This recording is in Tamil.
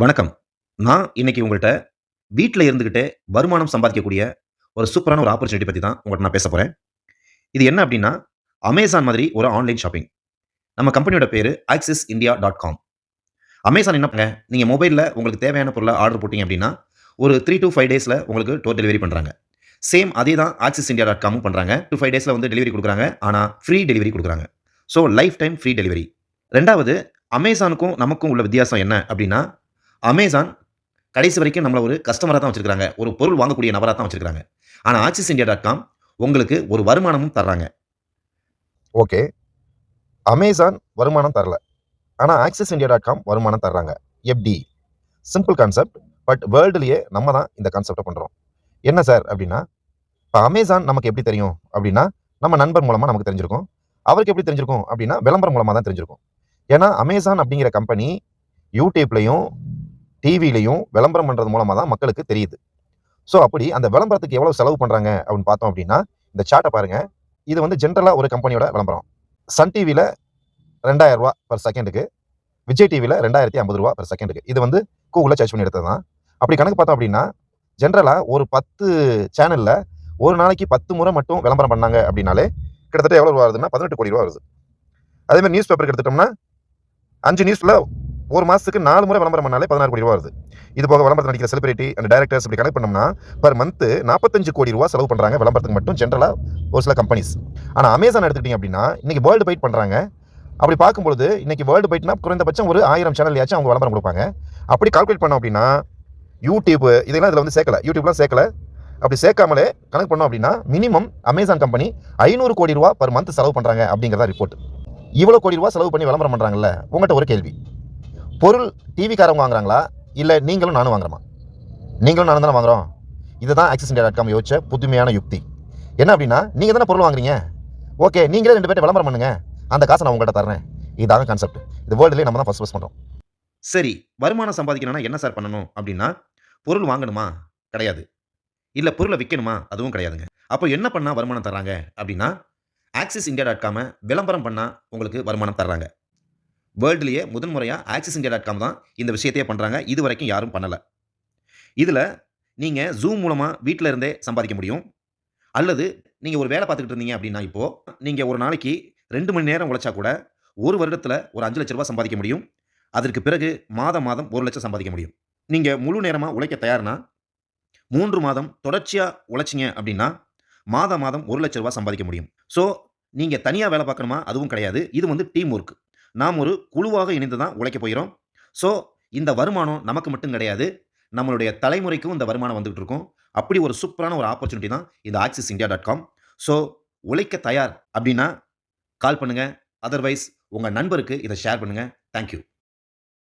வணக்கம். நான் இன்னைக்கு உங்கள்கிட்ட வீட்டில் இருந்துக்கிட்டே வருமானம் சம்பாதிக்கக்கூடிய ஒரு சூப்பரான ஒரு ஆப்பர்ச்சுனிட்டி பற்றி தான் உங்கள்கிட்ட நான் பேச போகிறேன் இது என்ன அப்படின்னா அமேசான் மாதிரி ஒரு ஆன்லைன் ஷாப்பிங். நம்ம கம்பெனியோட பேர் access India dot com Amazon என்ன பண்ணுங்க, நீங்கள் மொபைலில் உங்களுக்கு தேவையான பொருளை ஆர்டர் போட்டிங்க அப்படின்னா ஒரு த்ரீ டூ ஃபைவ் டேஸில் உங்களுக்கு டோர் டெலிவரி பண்ணுறாங்க சேம் அதே தான் ஆக்சிஸ் இந்தியா டாட் காமும் பண்ணுறாங்க டூ ஃபைவ் டேஸில் வந்து டெலிவரி கொடுக்குறாங்க. ஆனால் ஃப்ரீ டெலிவரி கொடுக்குறாங்க. So, lifetime free delivery. ரெண்டாவது அமேசானுக்கும் நமக்கும் உள்ள வித்தியாசம் என்ன அப்படின்னா அமேசான் கடைசி வரைக்கும் நம்மளை ஒரு கஸ்டமராக தான் வச்சுருக்காங்க ஒரு பொருள் வாங்கக்கூடிய நபராக தான் வச்சிருக்காங்க. டாட் காம் உங்களுக்கு ஒரு வருமானமும் தர்றாங்க. ஓகே. அமேசான் வருமானம் தரல. டாட் காம் வருமானம் தர்றாங்க. எப்படி சிம்பிள் கான்செப்ட். பட் வேர்ல்டுலேயே நம்ம தான் இந்த கான்செப்டை பண்ணுறோம் என்ன சார் அப்படின்னா இப்போ அமேசான் நமக்கு எப்படி தெரியும் அப்படின்னா நம்ம நண்பர் மூலமாக நமக்கு தெரிஞ்சிருக்கும். அவருக்கு எப்படி தெரிஞ்சிருக்கும் அப்படின்னா விளம்பரம் மூலமாக தான் தெரிஞ்சிருக்கும். ஏன்னா, அமேசான் அப்படிங்கிற கம்பெனி யூடியூப்லேயும் டிவிலையும் விளம்பரம் பண்ணுறது மூலமாக தான் மக்களுக்கு தெரியுது. ஸோ, அப்படி அந்த விளம்பரத்துக்கு எவ்வளோ செலவு பண்ணுறாங்க அப்படின்னு பார்த்தோம் அப்படின்னா இந்த சார்ட்டை பாருங்கள் இது வந்து ஜென்ரலாக ஒரு கம்பெனியோட விளம்பரம். சன் டிவியில் ரூ. 2000 பெர் செகண்டுக்கு. விஜய் டிவியில் ரெண்டாயிரத்தி ஐம்பது ரூபா பர் செகண்டுக்கு. இது வந்து கூகுளில் சர்ச் பண்ணி எடுத்தது தான். அப்படி கணக்கு பார்த்தோம் அப்படின்னா ஜென்ரலாக ஒரு பத்து சேனலில் ஒரு நாளைக்கு 10 முறை மட்டும் விளம்பரம் பண்ணாங்க அப்படின்னாலே கிட்டத்தட்ட எவ்வளோ ரூபா வருதுன்னா, பதினெட்டு கோடி ரூபா வருது. அதேமாதிரி நியூஸ் பேப்பருக்கு எடுத்துட்டோம்னா, அஞ்சு நியூஸில் ஒரு மாதத்துக்கு நாலு முறை விளம்பரம் பண்ணாலே பதினாறு கோடி ரூபா வருது. இது போக விளம்பரத்தில் நடிக்கிற செலிபிரிட்டி அண்ட் டேரக்டர்ஸ் இப்படி கனெக்ட் பண்ணோம்னா, மந்த்து மந்த் ரூ. 45,00,00,000 செலவு பண்ணுறாங்க விளம்பரத்துக்கு மட்டும் ஜென்ரலாக ஒரு சில கம்பெனிஸ். ஆனால் அமேசான் எடுத்துக்கிட்டீங்க அப்படின்னா இன்னைக்கு வேர்ல்டு பைட் பண்ணுறாங்க அப்படி பார்க்கும்பொழுது, இன்னைக்கு வேர்ல்டு பைட்னா குறைந்தபட்சம் ஒரு ஆயிரம் சேனல்லையாச்சும் அவங்க விளம்பரம் கொடுப்பாங்க அப்படி கால்குலேட் பண்ணோம் அப்படின்னா யூடியூப் இதெல்லாம் இதில் வந்து சேர்க்கல. யூடியூப்லாம் சேர்க்கல. அப்படி சேர்க்காமலே கணக்கு பண்ணோம் அப்படின்னா மினிமம் அமேசான் கம்பெனி ஐநூறு கோடி ரூபா பர் மந்த் செலவு பண்ணுறாங்க அப்படிங்கிறதா ரிப்போர்ட். இவ்வளோ கோடி ரூபா செலவு பண்ணி விளம்பரம் பண்ணுறாங்கல்ல உங்கள்கிட்ட ஒரு கேள்வி. பொருள் டிவிக்காரவங்க வாங்குறாங்களா? இல்லை நீங்களும் நானும் வாங்குறோமா? நீங்களும் நானும் தானே வாங்குறோம். இதுதான் AxisIndia.com யோசிச்ச புதுமையான யுக்தி. என்ன அப்படின்னா நீங்கள் தானே பொருள் வாங்குறீங்க. ஓகே, நீங்களே ரெண்டு பேர்ட்ட விளம்பரம் பண்ணுங்க. அந்த காசை நான் உங்கள்கிட்ட தரேன் இதாங்க கான்செப்ட். இது வேர்ல்டுலேயே நம்ம தான் ஃபஸ்ட் ஃபஸ்ட் பண்ணுறோம் சரி, வருமானம் சம்பாதிக்கணும்னா என்ன சார் பண்ணணும் அப்படின்னா பொருள் வாங்கணுமா? கிடையாது. இல்லை பொருளை விற்கணுமா அதுவும் கிடையாதுங்க. அப்போ என்ன பண்ணால் வருமானம் தர்றாங்க இன்டேடாட் காமை விளம்பரம் பண்ணால் உங்களுக்கு வருமானம் தர்றாங்க. வேர்ல்டுலேயே முதன்முறையாக ஆக்சிஸ் இந்தியா டாட் காம் தான் இந்த விஷயத்தையே பண்ணுறாங்க இது வரைக்கும் யாரும் பண்ணலை இதில் நீங்கள் ஜூம் மூலமாக வீட்டில் இருந்தே சம்பாதிக்க முடியும். அல்லது நீங்கள் ஒரு வேலை பார்த்துக்கிட்டு இருந்தீங்க அப்படின்னா இப்போது நீங்கள் ஒரு நாளைக்கு ரெண்டு மணி நேரம் உழைச்சா கூட, ஒரு வருடத்தில் ஒரு அஞ்சு லட்ச ரூபா சம்பாதிக்க முடியும். அதற்கு பிறகு மாதம் மாதம் ஒரு லட்சம் சம்பாதிக்க முடியும். நீங்கள் முழு நேரமாக உழைக்க தயார்னா, மூன்று மாதம் தொடர்ச்சியாக உழைச்சீங்க அப்படின்னா மாதம் மாதம் ஒரு லட்ச ரூபா சம்பாதிக்க முடியும். ஸோ, நீங்கள் தனியாக வேலை பார்க்கணுமா? அதுவும் கிடையாது. இது வந்து டீம் ஒர்க்கு நாம் ஒரு குழுவாக இணைந்து தான் உழைக்க போகிறோம். ஸோ, இந்த வருமானம் நமக்கு மட்டும் கிடையாது. நம்மளுடைய தலைமுறைக்கும் இந்த வருமானம் வந்துகிட்டு இருக்கும். அப்படி ஒரு சூப்பரான ஒரு ஆப்பர்ச்சுனிட்டி தான் இந்த காம் ஸோ, உழைக்க தயார் அப்படின்னா கால் பண்ணுங்கள் அதர்வைஸ் உங்கள் நண்பருக்கு இதை ஷேர் பண்ணுங்கள் தேங்க் யூ.